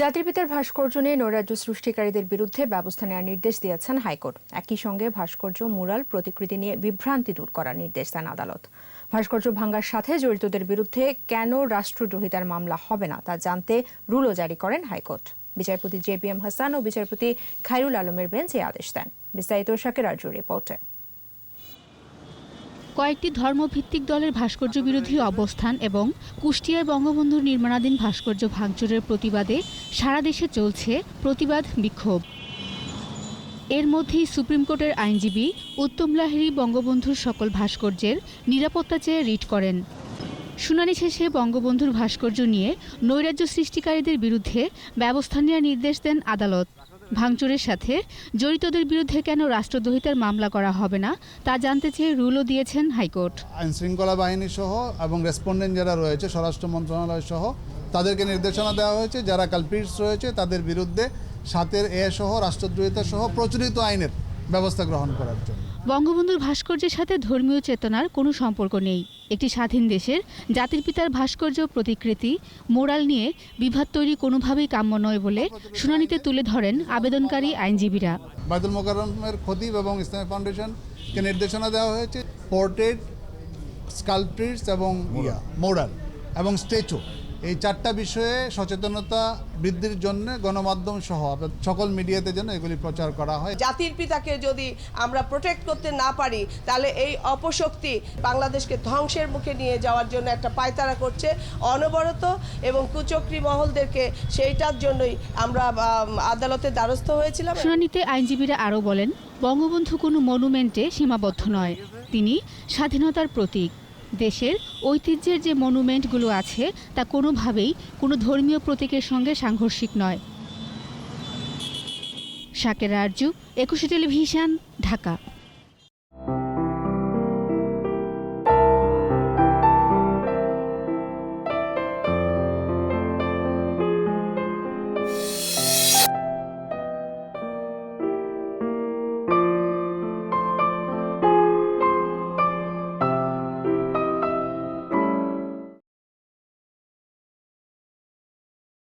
জাতির পিতার ভাস্কর্য নিয়ে নৈরাজ্য সৃষ্টিকারীদের বিরুদ্ধে ব্যবস্থা নেওয়ার নির্দেশ দিয়েছেন হাইকোর্ট। একই সঙ্গে ভাস্কর্য, মুরাল প্রতিকৃতি নিয়ে বিভ্রান্তি দূর করার নির্দেশ দেন আদালত। ভাস্কর্য ভাঙ্গার সাথে জড়িতদের বিরুদ্ধে কেন রাষ্ট্রদ্রোহিতার মামলা হবে না তা জানতে রুলও জারি করেন হাইকোর্ট। বিচারপতি জে বি এম হাসান ও বিচারপতি খায়রুল আলমের বেঞ্চ এই আদেশ দেন। বিস্তারিত শাকের আর্য রিপোর্টে। কয়েকটি ধর্মভিত্তিক দলের ভাস্কর্য বিরোধী অবস্থান এবং কুষ্টিয়ায় বঙ্গবন্ধুর নির্মাণাধীন ভাস্কর্য ভাঙচুরের প্রতিবাদে সারা দেশে চলছে প্রতিবাদ বিক্ষোভ। এর মধ্যেই সুপ্রিম কোর্টের আইনজীবী উত্তম লাহিড়ী বঙ্গবন্ধুর সকল ভাস্কর্যের নিরাপত্তা চেয়ে রিট করেন। শুনানি শেষে বঙ্গবন্ধুর ভাস্কর্য নিয়ে নৈরাজ্য সৃষ্টিকারীদের বিরুদ্ধে ব্যবস্থা নেওয়ার নির্দেশ দেন আদালত। ভাঙচুরের সাথে জড়িতদের বিরুদ্ধে কেন রাষ্ট্রদ্রোহিতার মামলা করা হবে না, তা জানতে চেয়ে রুলও দিয়েছেন হাইকোর্ট। আইন শৃঙ্খলা বাহিনী সহ এবং রেসপন্ডেন্ট যারা রয়েছে, স্বরাষ্ট্র মন্ত্রণালয় সহ, তাদেরকে নির্দেশনা দেওয়া হয়েছে। যারা কালপিটস রয়েছে, তাদের বিরুদ্ধে সাতের এ সহ, রাষ্ট্রদ্রোহিতা সহ প্রচলিত আইনের ব্যবস্থা গ্রহণ করার জন্য। বঙ্গবন্ধুর ভাস্কর্যের সাথে ধর্মীয় চেতনার কোনো সম্পর্ক নেই। একটি স্বাধীন দেশের জাতির পিতার ভাস্কর্য প্রতিকৃতি মোরাল নিয়ে বিভাদ তৈরি কোনোভাবেই কাম্য নয় বলে শুনানিতে তুলে ধরেন আবেদনকারী আইনজীবীরা। বাইতুল মোকাররমের খতিব এবং ইসলামী ফাউন্ডেশনকে নির্দেশনা দেওয়া হয়েছে পোর্ট্রেট স্কাল্পট্রিস এবং মোরাল এবং স্ট্যাচু এই চারটা বিষয়ে সচেতনতা বৃদ্ধির জন্য গণমাধ্যম সহ সকল মিডিয়াতে যেন এগুলি প্রচার করা হয়। জাতির পিতাকে যদি আমরা প্রোটেক্ট করতে না পারি তাহলে এই অপশক্তি বাংলাদেশকে ধ্বংসের মুখে নিয়ে যাওয়ার জন্য একটা পায়তারা করছে। অনবরত এবং কুচক্রী মহলদেরকে সেইটার জন্যই আমরা আম, আদালতের দ্বারস্থ হয়েছিলাম। শুনানিতে আইনজীবীরা আরও বলেন বঙ্গবন্ধু কোনো মনুমেন্টে সীমাবদ্ধ নয়। তিনি স্বাধীনতার প্রতীক। দেশের ঐতিহ্যের যে মনুমেন্টগুলো আছে, তা কোনোভাবেই কোনো ধর্মীয় প্রতীকের সঙ্গে সাংঘর্ষিক নয়। সাকের আরজু, একুশে টেলিভিশন, ঢাকা।